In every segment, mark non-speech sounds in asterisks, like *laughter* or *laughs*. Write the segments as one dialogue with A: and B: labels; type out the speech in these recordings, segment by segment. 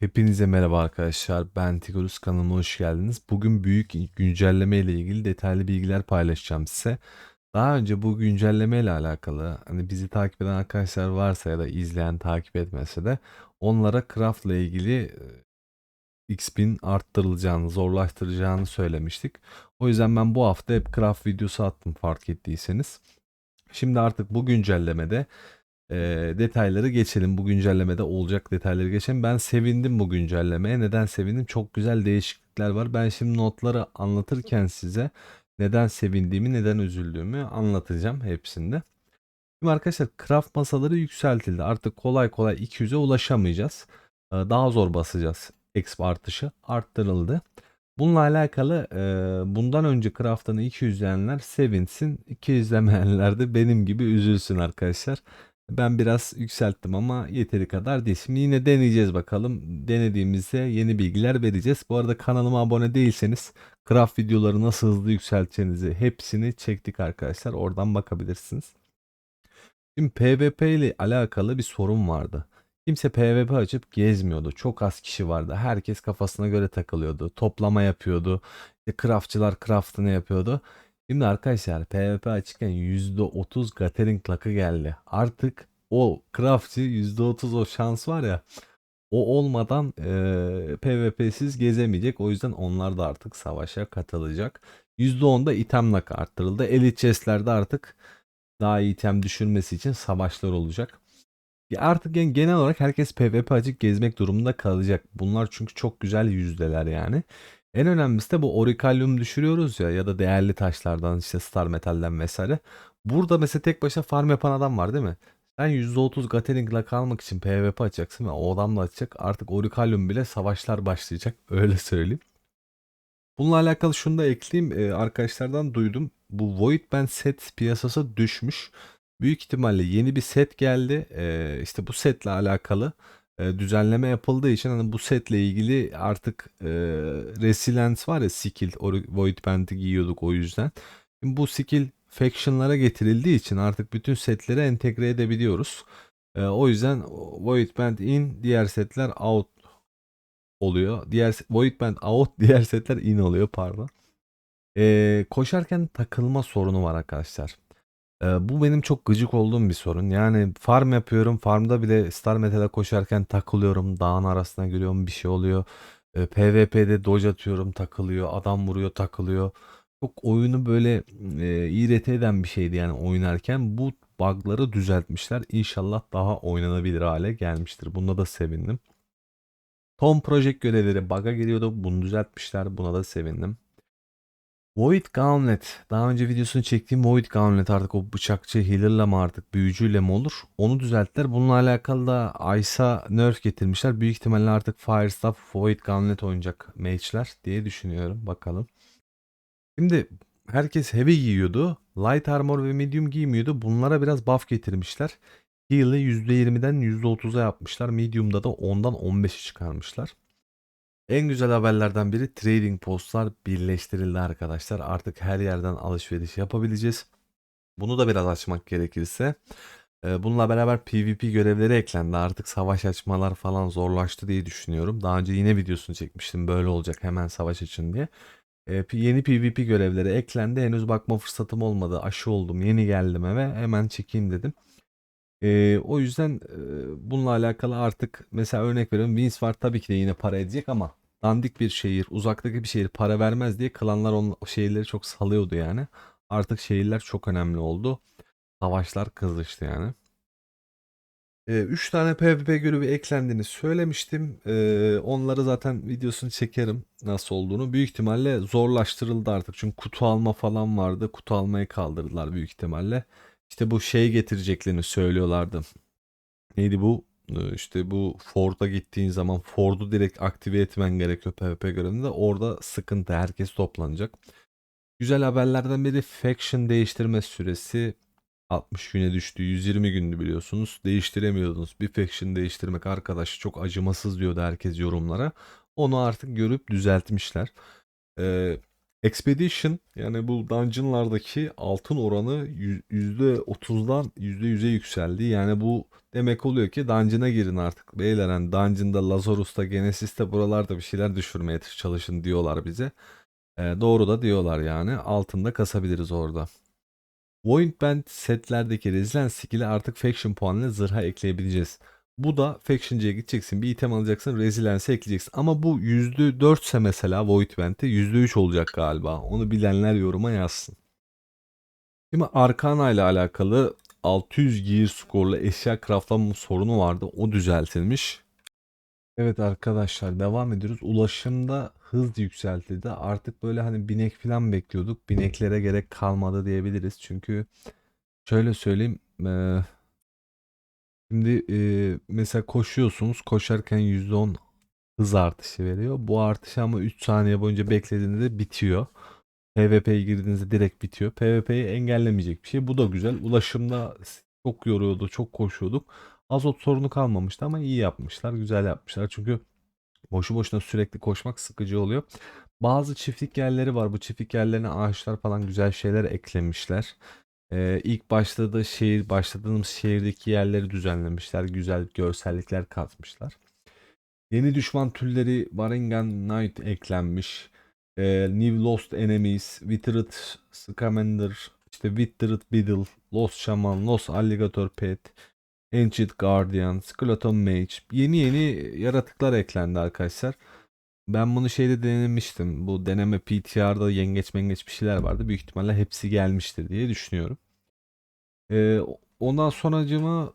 A: Hepinize merhaba arkadaşlar. Ben Tigorus kanalıma hoş geldiniz. Bugün büyük güncelleme ile ilgili detaylı bilgiler paylaşacağım size. Daha önce bu güncelleme ile alakalı hani bizi takip eden arkadaşlar varsa ya da izleyen takip etmese de onlara craft ile ilgili e, XP'in arttırılacağını, zorlaştıracağını söylemiştik. O yüzden ben bu hafta hep craft videosu attım fark ettiyseniz. Şimdi artık bu güncellemede e, detayları geçelim. Bu güncellemede olacak detayları geçelim. Ben sevindim bu güncellemeye. Neden sevindim? Çok güzel değişiklikler var. Ben şimdi notları anlatırken size neden sevindiğimi, neden üzüldüğümü anlatacağım hepsinde. Şimdi arkadaşlar craft masaları yükseltildi. Artık kolay kolay 200'e ulaşamayacağız. Ee, Daha zor basacağız. Exp artışı arttırıldı. Bununla alakalı e, bundan önce Craft'ını 200 izleyenler sevinsin. 200 izlemeyenler de benim gibi üzülsün arkadaşlar. Ben biraz yükselttim ama yeteri kadar değil. Şimdi yine deneyeceğiz bakalım. Denediğimizde yeni bilgiler vereceğiz. Bu arada kanalıma abone değilseniz craft videoları nasıl hızlı yükselteceğinizi hepsini çektik arkadaşlar. Oradan bakabilirsiniz. Şimdi PvP ile alakalı bir sorun vardı. Kimse PvP açıp gezmiyordu. Çok az kişi vardı. Herkes kafasına göre takılıyordu. Toplama yapıyordu. İşte craftçılar craftını yapıyordu. Şimdi arkadaşlar PvP açıkken %30 Gathering Luck'ı geldi. Artık o craftçı %30 o şans var ya o olmadan e, PvP'siz gezemeyecek. O yüzden onlar da artık savaşa katılacak. %10'da item luck arttırıldı. Elite chestlerde artık daha iyi item düşürmesi için savaşlar olacak. Ya artık yani genel olarak herkes PvP açık gezmek durumunda kalacak. Bunlar çünkü çok güzel yüzdeler yani. En önemlisi de bu orikalyum düşürüyoruz ya ya da değerli taşlardan işte star metalden vesaire. Burada mesela tek başına farm yapan adam var değil mi? Sen %30 Gatling kalmak için PvP açacaksın ve o adam da açacak. Artık orikalyum bile savaşlar başlayacak. *laughs* Öyle söyleyeyim. Bununla alakalı şunu da ekleyeyim. Ee, arkadaşlardan duydum. Bu Void Band set piyasası düşmüş. Büyük ihtimalle yeni bir set geldi. Ee, işte bu setle alakalı e, düzenleme yapıldığı için hani bu setle ilgili artık e, Resilience var ya skill Void Band'i giyiyorduk o yüzden. Şimdi bu skill faction'lara getirildiği için artık bütün setlere entegre edebiliyoruz. E, o yüzden Void Band in diğer setler out oluyor. Diğer Void Band out *laughs* diğer setler in oluyor pardon. E, koşarken takılma sorunu var arkadaşlar. Ee, bu benim çok gıcık olduğum bir sorun. Yani farm yapıyorum. Farmda bile Star Metal'e koşarken takılıyorum. Dağın arasına giriyorum bir şey oluyor. Ee, PvP'de dodge atıyorum takılıyor. Adam vuruyor takılıyor. Çok oyunu böyle e, irite eden bir şeydi yani oynarken. Bu bug'ları düzeltmişler. İnşallah daha oynanabilir hale gelmiştir. Bunda da sevindim. Tom Project görevleri bug'a giriyordu. Bunu düzeltmişler. Buna da sevindim. Void Gauntlet. Daha önce videosunu çektiğim Void Gauntlet artık o bıçakçı healer'la mı artık büyücüyle mi olur? Onu düzelttiler. Bununla alakalı da Ice'a nerf getirmişler. Büyük ihtimalle artık Firestaff Void Gauntlet oynayacak mage'ler diye düşünüyorum. Bakalım. Şimdi herkes heavy giyiyordu. Light armor ve medium giymiyordu. Bunlara biraz buff getirmişler. Heal'ı %20'den %30'a yapmışlar. Medium'da da 10'dan 15'e çıkarmışlar. En güzel haberlerden biri trading postlar birleştirildi arkadaşlar. Artık her yerden alışveriş yapabileceğiz. Bunu da biraz açmak gerekirse. e, Bununla beraber PvP görevleri eklendi. Artık savaş açmalar falan zorlaştı diye düşünüyorum. Daha önce yine videosunu çekmiştim. Böyle olacak hemen savaş açın diye. E, Yeni PvP görevleri eklendi. Henüz bakma fırsatım olmadı. Aşı oldum. Yeni geldim eve. Hemen çekeyim dedim. E, o yüzden e, bununla alakalı artık mesela örnek veriyorum. Vince var tabii ki de yine para edecek ama dandik bir şehir, uzaktaki bir şehir para vermez diye klanlar o şehirleri çok salıyordu yani. Artık şehirler çok önemli oldu. Savaşlar kızıştı yani. 3 ee, tane PvP görevi eklendiğini söylemiştim. Ee, onları zaten videosunu çekerim nasıl olduğunu. Büyük ihtimalle zorlaştırıldı artık. Çünkü kutu alma falan vardı. Kutu almayı kaldırdılar büyük ihtimalle. İşte bu şey getireceklerini söylüyorlardı. Neydi bu? Ee, işte bu Ford'a gittiğin zaman Ford'u direkt aktive etmen gerekiyor PvP görevinde. Orada sıkıntı herkes toplanacak. Güzel haberlerden biri faction değiştirme süresi 60 güne düştü. 120 gündü biliyorsunuz. Değiştiremiyordunuz. Bir faction değiştirmek arkadaş çok acımasız diyordu herkes yorumlara. Onu artık görüp düzeltmişler. Ee, Expedition yani bu dungeonlardaki altın oranı yü- %30'dan %100'e yükseldi. Yani bu demek oluyor ki dungeon'a girin artık. Beyler hani dungeon'da Lazarus'ta Genesis'te buralarda bir şeyler düşürmeye çalışın diyorlar bize. Ee, doğru da diyorlar yani. Altında kasabiliriz orada. Voidband setlerdeki Resilience skill'i artık Faction puanıyla zırha ekleyebileceğiz. Bu da Faction'cıya gideceksin bir item alacaksın Resilience'e ekleyeceksin. Ama bu %4 ise mesela Voidband'te %3 olacak galiba. Onu bilenler yoruma yazsın. Şimdi Arcana ile alakalı 600 gear skorlu eşya craftlama sorunu vardı. O düzeltilmiş. Evet arkadaşlar devam ediyoruz. Ulaşımda hız yükseltildi. Artık böyle hani binek falan bekliyorduk. Bineklere gerek kalmadı diyebiliriz. Çünkü şöyle söyleyeyim. eee, şimdi eee, mesela koşuyorsunuz. Koşarken %10 hız artışı veriyor. Bu artış ama 3 saniye boyunca beklediğinizde bitiyor. PvP'ye girdiğinizde direkt bitiyor. PvP'yi engellemeyecek bir şey. Bu da güzel. Ulaşımda çok yoruyordu, çok koşuyorduk. Azot sorunu kalmamıştı ama iyi yapmışlar, güzel yapmışlar. Çünkü boşu boşuna sürekli koşmak sıkıcı oluyor. Bazı çiftlik yerleri var. Bu çiftlik yerlerine ağaçlar falan güzel şeyler eklemişler. Ee, ilk başladığı şehir, başladığımız şehirdeki yerleri düzenlemişler. Güzel görsellikler katmışlar. Yeni düşman türleri Varangian Knight eklenmiş. Ee, New Lost Enemies, Withered Scamander, işte Withered Beetle, Lost Shaman, Lost Alligator Pet, Ancient Guardian, Skeleton Mage. Yeni yeni yaratıklar eklendi arkadaşlar. Ben bunu şeyde denemiştim. Bu deneme PTR'da yengeç mengeç bir şeyler vardı. Büyük ihtimalle hepsi gelmiştir diye düşünüyorum. Ee, ondan sonracıma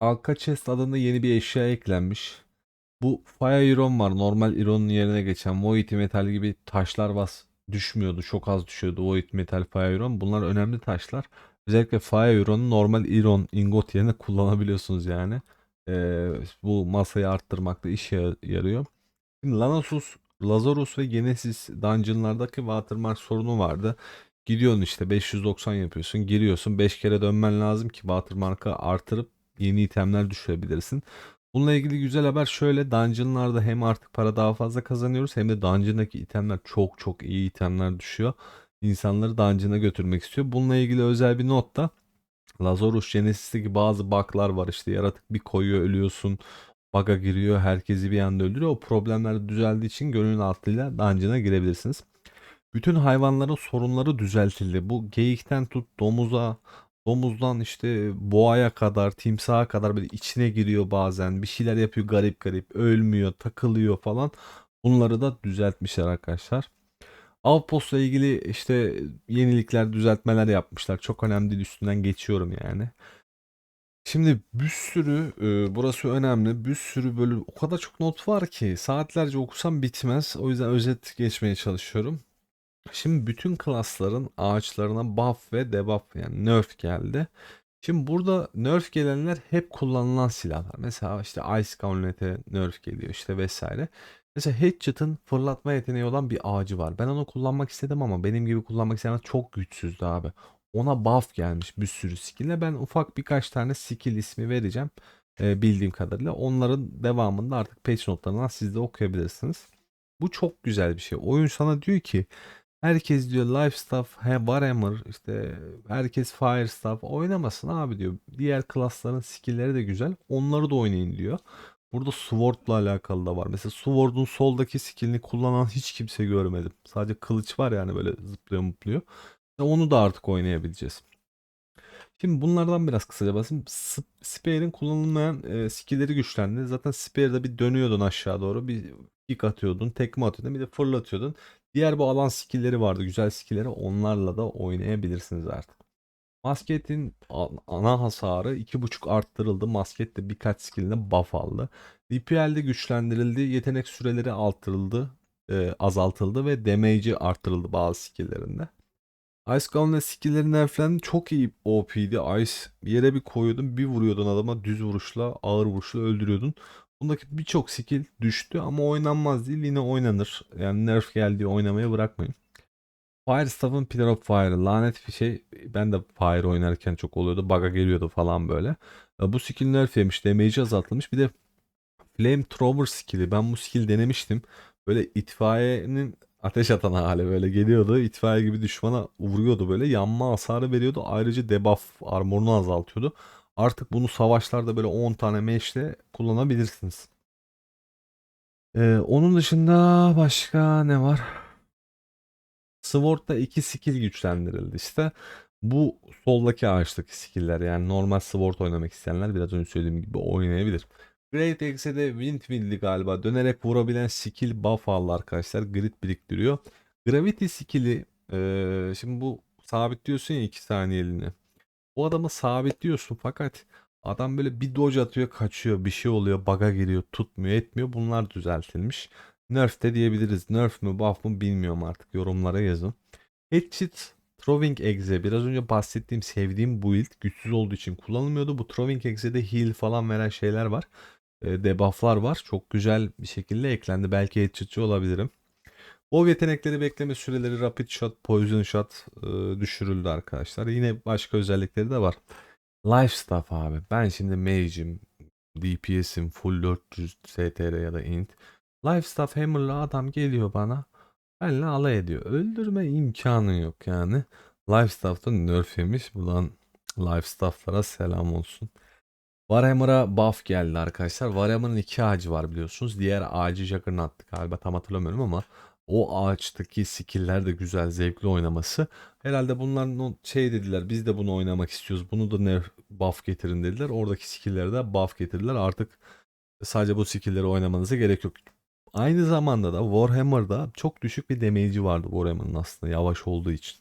A: Alka Chest adında yeni bir eşya eklenmiş. Bu Fire Iron var. Normal Iron'un yerine geçen Void Metal gibi taşlar bas düşmüyordu. Çok az düşüyordu Void Metal Fire Iron. Bunlar önemli taşlar. Özellikle Fire Iron'u normal Iron ingot yerine kullanabiliyorsunuz yani. Ee, bu masayı arttırmakta işe yarıyor. Şimdi Lanasus, Lazarus ve Genesis dungeonlardaki watermark sorunu vardı. Gidiyorsun işte 590 yapıyorsun. Giriyorsun 5 kere dönmen lazım ki watermark'ı artırıp yeni itemler düşürebilirsin. Bununla ilgili güzel haber şöyle. Dungeon'larda hem artık para daha fazla kazanıyoruz hem de dungeon'daki itemler çok çok iyi itemler düşüyor. İnsanları dungeon'a götürmek istiyor. Bununla ilgili özel bir not da Lazarus Genesis'teki bazı bug'lar var işte yaratık bir koyuyor ölüyorsun. Bug'a giriyor herkesi bir anda öldürüyor. O problemler düzeldiği için gönül altıyla dungeon'a girebilirsiniz. Bütün hayvanların sorunları düzeltildi. Bu geyikten tut domuza, domuzdan işte boğaya kadar, timsaha kadar böyle içine giriyor bazen. Bir şeyler yapıyor garip garip, ölmüyor, takılıyor falan. Bunları da düzeltmişler arkadaşlar. Outpost'la ilgili işte yenilikler, düzeltmeler yapmışlar. Çok önemli değil üstünden geçiyorum yani. Şimdi bir sürü e, burası önemli. Bir sürü böyle o kadar çok not var ki saatlerce okusam bitmez. O yüzden özet geçmeye çalışıyorum. Şimdi bütün klasların ağaçlarına buff ve debuff yani nerf geldi. Şimdi burada nerf gelenler hep kullanılan silahlar. Mesela işte Ice Gauntlet'e nerf geliyor işte vesaire. Mesela Hatchet'ın fırlatma yeteneği olan bir ağacı var. Ben onu kullanmak istedim ama benim gibi kullanmak isteyen çok güçsüzdü abi. Ona buff gelmiş bir sürü skill'e. Ben ufak birkaç tane skill ismi vereceğim. e, bildiğim kadarıyla. Onların devamında artık patch notlarından siz de okuyabilirsiniz. Bu çok güzel bir şey. Oyun sana diyor ki herkes diyor life stuff, he, Warhammer işte herkes fire stuff oynamasın abi diyor. Diğer klasların skill'leri de güzel. Onları da oynayın diyor. Burada Sword'la alakalı da var. Mesela Sword'un soldaki skill'ini kullanan hiç kimse görmedim. Sadece kılıç var yani böyle zıplıyor mutluyor. Onu da artık oynayabileceğiz. Şimdi bunlardan biraz kısaca bahsedeyim. S- Spear'in kullanılmayan e, skill'leri güçlendi. Zaten Spear'da bir dönüyordun aşağı doğru. Bir kick atıyordun, tekme atıyordun, bir de fırlatıyordun. Diğer bu alan skill'leri vardı. Güzel skill'leri. Onlarla da oynayabilirsiniz artık. Masket'in ana hasarı 2.5 arttırıldı. Masket de birkaç skill'ine buff aldı. DPL'de güçlendirildi. Yetenek süreleri artırıldı. e, azaltıldı ve damage'i arttırıldı bazı skill'lerinde. Ice Gauntlet skill'leri nerflendi. Çok iyi OP'ydi. Ice yere bir koyuyordun bir vuruyordun adama düz vuruşla ağır vuruşla öldürüyordun. Bundaki birçok skill düştü ama oynanmaz değil yine oynanır. Yani nerf geldiği oynamaya bırakmayın. Fire Staff'ın Pillar of Fire lanet bir şey. Ben de Fire oynarken çok oluyordu. Bug'a geliyordu falan böyle. Bu skill nerf yemiş. Damage'i azaltılmış. Bir de Flamethrower skill'i. Ben bu skill denemiştim. Böyle itfaiyenin ateş atan hali böyle geliyordu. İtfaiye gibi düşmana vuruyordu böyle. Yanma hasarı veriyordu. Ayrıca debuff armorunu azaltıyordu. Artık bunu savaşlarda böyle 10 tane meşle kullanabilirsiniz. Ee, onun dışında başka ne var? Sword'da iki skill güçlendirildi işte. Bu soldaki ağaçtaki skill'ler yani normal Sword oynamak isteyenler biraz önce söylediğim gibi oynayabilir. Great Axe'de Windmill'li galiba dönerek vurabilen skill buff aldı arkadaşlar. Grit biriktiriyor. Gravity skill'i eee, şimdi bu sabitliyorsun ya 2 saniyeliğine. O adamı sabitliyorsun fakat adam böyle bir dodge atıyor kaçıyor bir şey oluyor bug'a giriyor tutmuyor etmiyor bunlar düzeltilmiş. Nerf de diyebiliriz. Nerf mü buff mu bilmiyorum artık yorumlara yazın. Hatchet Throwing Exe biraz önce bahsettiğim sevdiğim build güçsüz olduğu için kullanılmıyordu. Bu Throwing Exe'de heal falan veren şeyler var. E, debufflar var. Çok güzel bir şekilde eklendi. Belki Hatchet'çi olabilirim. O yetenekleri bekleme süreleri Rapid Shot, Poison Shot e, düşürüldü arkadaşlar. Yine başka özellikleri de var. Life Stuff abi. Ben şimdi Mage'im, DPS'im, full 400 STR ya da int. Life Stuff Hammer'la adam geliyor bana. Benle alay ediyor. Öldürme imkanı yok yani. Life Stuff'ta nerf yemiş. Buradan Life Stuff'lara selam olsun. Warhammer'a buff geldi arkadaşlar. Warhammer'ın iki ağacı var biliyorsunuz. Diğer ağacı Juggernaut'tı galiba tam hatırlamıyorum ama o ağaçtaki skill'ler de güzel, zevkli oynaması. Herhalde bunlar şey dediler biz de bunu oynamak istiyoruz. Bunu da ne buff getirin dediler. Oradaki skill'lere de buff getirdiler. Artık sadece bu skill'leri oynamanıza gerek yok. Aynı zamanda da Warhammer'da çok düşük bir damage'i vardı Warhammer'ın aslında yavaş olduğu için.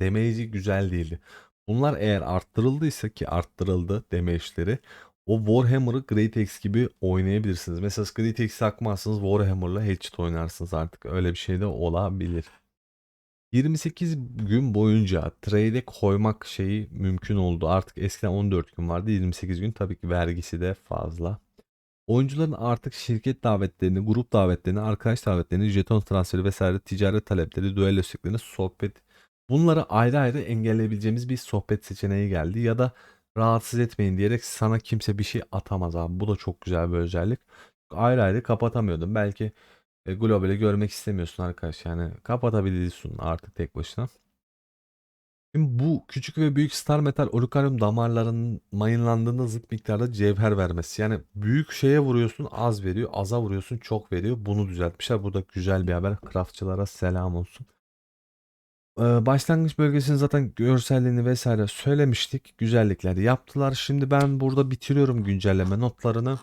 A: Damage'i güzel değildi. Bunlar eğer arttırıldıysa ki arttırıldı damage'leri o Warhammer'ı Great Axe gibi oynayabilirsiniz. Mesela Great Axe takmazsınız Warhammer'la Hatchet oynarsınız artık. Öyle bir şey de olabilir. 28 gün boyunca trade'e koymak şeyi mümkün oldu. Artık eskiden 14 gün vardı. 28 gün tabii ki vergisi de fazla. Oyuncuların artık şirket davetlerini, grup davetlerini, arkadaş davetlerini, jeton transferi vesaire ticaret talepleri, düello isteklerini, sohbet bunları ayrı ayrı engelleyebileceğimiz bir sohbet seçeneği geldi ya da rahatsız etmeyin diyerek sana kimse bir şey atamaz abi. Bu da çok güzel bir özellik. Ayrı ayrı kapatamıyordum. Belki e, globali görmek istemiyorsun arkadaş. Yani kapatabiliyorsun artık tek başına. Şimdi bu küçük ve büyük star metal orikarium damarlarının mayınlandığında zıt miktarda cevher vermesi. Yani büyük şeye vuruyorsun az veriyor. Aza vuruyorsun çok veriyor. Bunu düzeltmişler. Bu da güzel bir haber. Craftçılara selam olsun. Ee, başlangıç bölgesinin zaten görselliğini vesaire söylemiştik. Güzellikleri yaptılar. Şimdi ben burada bitiriyorum güncelleme notlarını.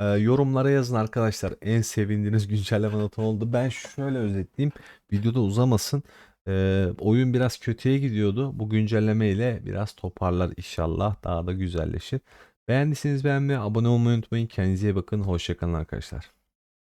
A: Ee, yorumlara yazın arkadaşlar. En sevindiğiniz *laughs* güncelleme notu oldu. Ben şöyle özetleyeyim. Videoda uzamasın. Ee, oyun biraz kötüye gidiyordu. Bu güncelleme ile biraz toparlar inşallah. Daha da güzelleşir. Beğendiyseniz beğenmeyi, abone olmayı unutmayın. Kendinize iyi bakın. Hoşçakalın arkadaşlar.